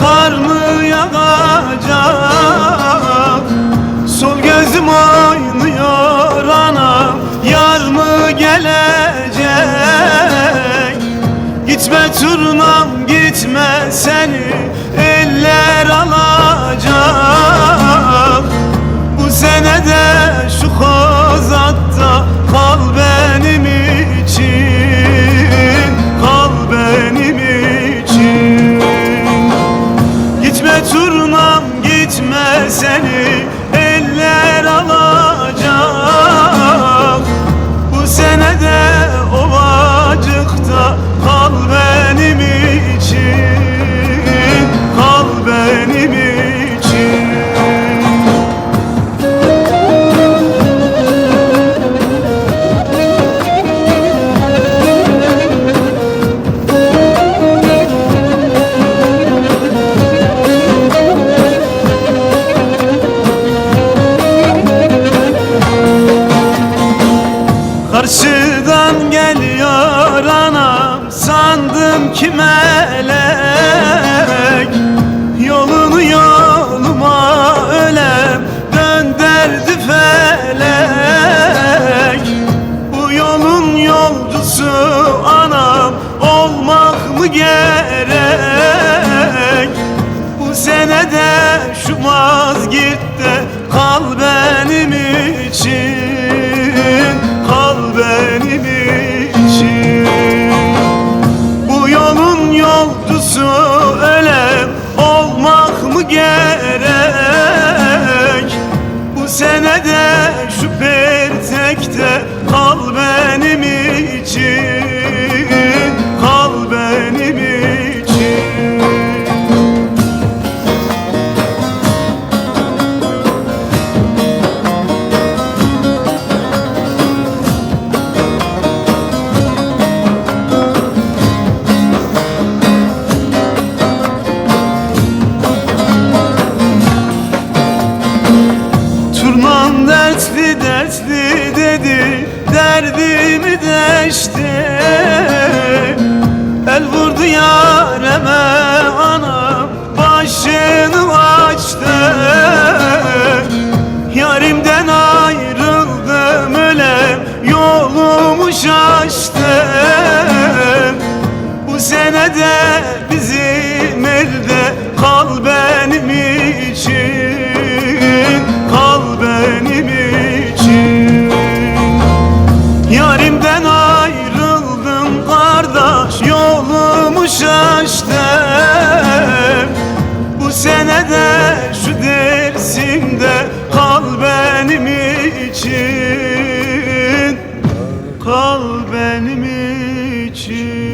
kar mı yağacak? Sol gözüm oynuyor anam Yar mı gelecek? Gitme turnam gitme seni Eller alacak. Bu senede şu kozatta Kal melek. Yolunu yoluma ölem dönderdi felek. Bu yolun yolcusu anam olmak mı gerek? Bu senede şu mazgitte kal benim için olmak dertli dertli dedi Derdimi deşti. El vurdu yareme anam Başını açtı. Yarimden ayrıldım ölem Yolumu şaştım. Bu senede bizim elde Kal benim için için Kal benim için.